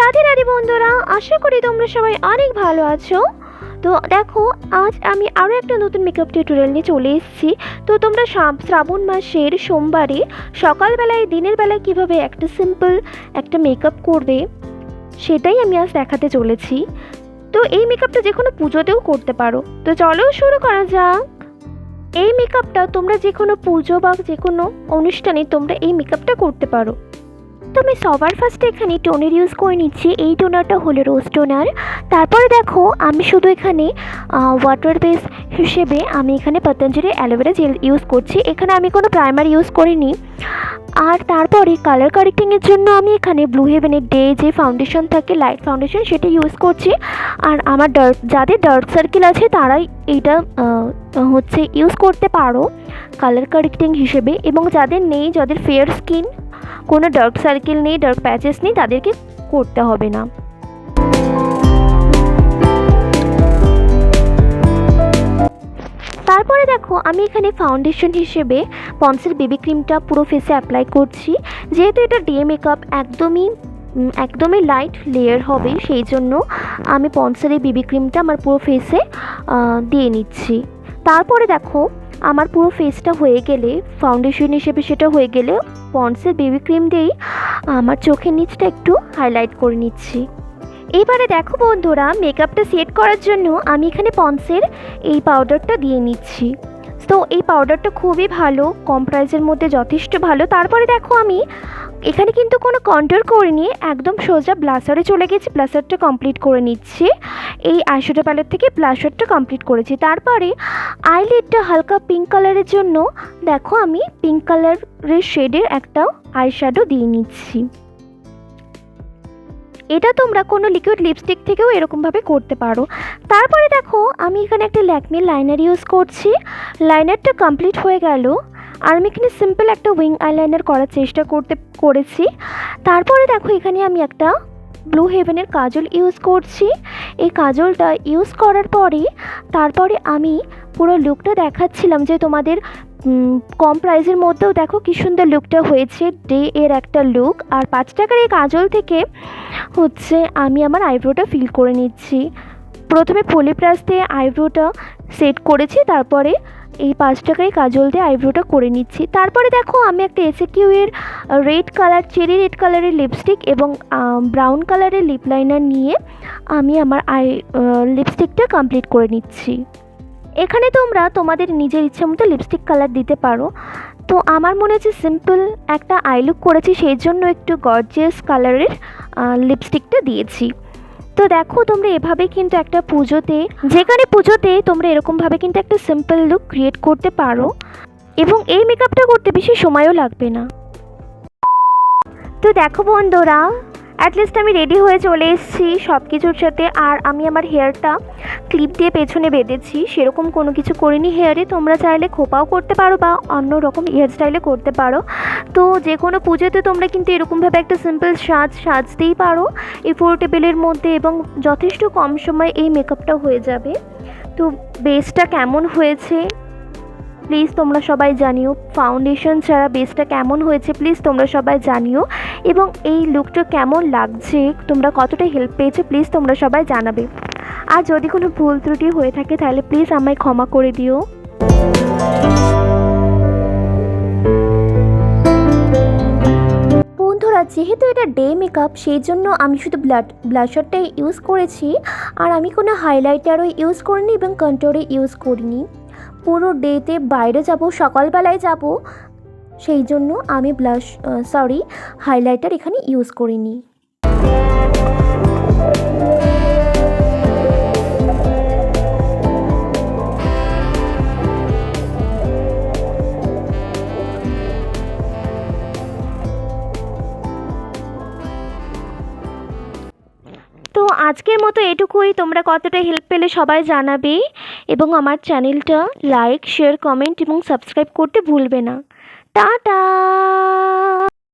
রাধে রাধে বন্ধুরা, আশা করি তোমরা সবাই অনেক ভালো আছো। তো দেখো, আজ আমি আরও একটা নতুন মেকআপ টিউটোরিয়াল নিয়ে চলে এসেছি। তো তোমরা শ্রাবণ মাসের সোমবারে সকালবেলায়, দিনের বেলায় কীভাবে একটা সিম্পল একটা মেকআপ করবে, সেটাই আমি আজ দেখাতে চলেছি। তো এই মেকআপটা যে কোনো পুজোতেও করতে পারো। তো চলো শুরু করা যাক। এই মেকআপটা তোমরা যে কোনো পুজো বা যে কোনো অনুষ্ঠানে তোমরা এই মেকআপটা করতে পারো। তো আমি সবার ফার্স্টে এখানে টোনের ইউজ করে নিচ্ছি। এই টোনারটা হলো রোজ টোনার তারপরে দেখো, আমি শুধু এখানে ওয়াটার বেস হিসেবে আমি এখানে পতঞ্জলি অ্যালোভেরা জেল ইউজ করছি। এখানে আমি কোনো প্রাইমার ইউজ করিনি। আর তারপরে কালার কারেক্টিংয়ের জন্য আমি এখানে ব্লু হেভেনের ডে যে ফাউন্ডেশন থাকে লাইট ফাউন্ডেশন সেটা ইউজ করছি। আর আমার ডার্ক যাদের ডার্ক সার্কেল আছে, তারাই এইটা হচ্ছে ইউজ করতে পারো কালার কারেক্টিং হিসেবে। এবং যাদের নেই, যাদের ফেয়ার স্কিন কোনো ডার্ক সার্কেল নেই, ডার্ক প্যাচেস নেই, তাদেরকে করতে হবে না। তারপরে দেখো, আমি এখানে ফাউন্ডেশন হিসেবে পন্সের বেবি ক্রিমটা পুরো ফেসে অ্যাপ্লাই করছি। যেহেতু এটা ডে মেকআপ একদমই একদমই লাইট লেয়ার হবে, সেই জন্য আমি পন্সের এই বেবি ক্রিমটা আমার পুরো ফেসে দিয়ে নিচ্ছি। তারপরে দেখো আমার পুরো ফেসটা হয়ে গেলে ফাউন্ডেশন হিসেবে সেটা হয়ে গেলে পন্ডসের বেবি ক্রিম দিয়েই আমার চোখের নিচটা একটু হাইলাইট করে নিচ্ছি। এবারে দেখো বন্ধুরা মেকআপটা সেট করার জন্য আমি এখানে পন্ডসের এই পাউডারটা দিয়ে নিচ্ছি। তো এই পাউডারটা খুবই ভালো কম প্রাইসের মধ্যে যথেষ্ট ভালো। তারপরে দেখো আমি এখানে কিন্তু কোনো কন্ট্রোল করে নিয়ে একদম সোজা ব্লাসারে চলে গেছি, ব্লাসারটা কমপ্লিট করে নিচ্ছি। এই আইশ্যাডো প্যালেট থেকে ব্লাশারটা কমপ্লিট করেছি। তারপরে আইলিডটা হালকা পিঙ্ক কালারের জন্য দেখো আমি পিঙ্ক কালারের শেডের একটা আইশ্যাডো দিয়ে নিচ্ছি। এটা তোমরা কোনো লিকুইড লিপস্টিক থেকেও এরকমভাবে করতে পারো। তারপরে দেখো আমি এখানে একটা ল্যাকমি লাইনার ইউজ করছি। লাইনারটা কমপ্লিট হয়ে গেল। আর আমি এখানে সিম্পল একটা উইং আইলাইনার করার চেষ্টা করতে, করেছি। তারপরে দেখো, এখানে আমি একটা ব্লু হেভেনের কাজল ইউজ করছি। এই কাজলটা ইউজ করার পরে তারপরে আমি পুরো লুকটা দেখাচ্ছিলাম যে তোমাদের কম প্রাইসের মধ্যেও দেখো কি সুন্দর লুকটা হয়েছে। ডে এর একটা লুক আর পাঁচ টাকার এই কাজল থেকে হচ্ছে আমি আমার আইব্রোটা ফিল করে নিচ্ছি। প্রথমে পলি ব্রাশ দিয়ে আইব্রোটা সেট করেছি, তারপরে এই পাঁচ টাকায় কাজল দিয়ে আইব্রোটা করে নিচ্ছি। তারপরে দেখো, আমি একটা এসএকিউ এর রেড কালার চেরি রেড কালারের লিপস্টিক এবং ব্রাউন কালারের লিপ লাইনার নিয়ে আমি আমার আই লিপস্টিকটা কমপ্লিট করে নিচ্ছি। এখানে তোমরা তোমাদের নিজের ইচ্ছে মতো লিপস্টিক কালার দিতে পারো। তো আমার মনে হচ্ছে সিম্পল একটা আই লুক করেছি, সেই জন্য একটু গর্জিয়াস কালারের লিপস্টিকটা দিয়েছি। তো দেখো তোমরা এভাবে কিন্তু একটা পুজোতে, যেখানে পুজোতে তোমরা এরকমভাবে কিন্তু একটা সিম্পল লুক ক্রিয়েট করতে পারো এবং এই মেকআপটা করতে বেশি সময়ও লাগবে না। তো দেখো বন্ধুরা অ্যাটলিস্ট আমি রেডি হয়ে চলে এসেছি সব কিছুর সাথে। আর আমি আমার হেয়ারটা ক্লিপ দিয়ে পেছনে বেঁধেছি। সেরকম কোনো কিছু করিনি হেয়ারে তোমরা চাইলে খোপাও করতে পারো বা অন্য রকম হেয়ার স্টাইলে করতে পারো। তো যে কোনো পুজোতে তোমরা কিন্তু এরকমভাবে একটা সিম্পল সাজ সাজতেই পারো। এফোর্টেবলের মধ্যে এবং যথেষ্ট কম সময় এই মেকআপটা হয়ে যাবে। তো বেসটা কেমন হয়েছে? প্লিজ তোমরা সবাই জানিও ফাউন্ডেশন ছাড়া বেসটা কেমন হয়েছে প্লিজ তোমরা সবাই জানিও। এবং এই লুকটা কেমন লাগছে, তোমরা কতটা হেল্প পেয়েছ প্লিজ তোমরা সবাই জানাবে। আর যদি কোনো ভুল ত্রুটি হয়ে থাকে তাহলে প্লিজ আমায় ক্ষমা করে দিও। বন্ধুরা, যেহেতু এটা ডে মেকআপ সেই জন্য আমি শুধু ব্লাড ব্লাশারটাই ইউজ করেছি। আর আমি কোনো হাইলাইটারও ইউজ করিনি এবং কন্ট্রোরে ইউজ করিনি। পুরো ডেতে বাইরে যাব, সকালবেলায় যাব। সেই জন্য আমি ব্লাশ সরি হাইলাইটার এখানে ইউজ করিনি। আজকের মতো এটুকুই। তোমরা কতটা হেল্প পেলে সবাই জানাবে এবং আমার চ্যানেলটা লাইক শেয়ার কমেন্ট এবং সাবস্ক্রাইব করতে ভুলবে না। টাটা!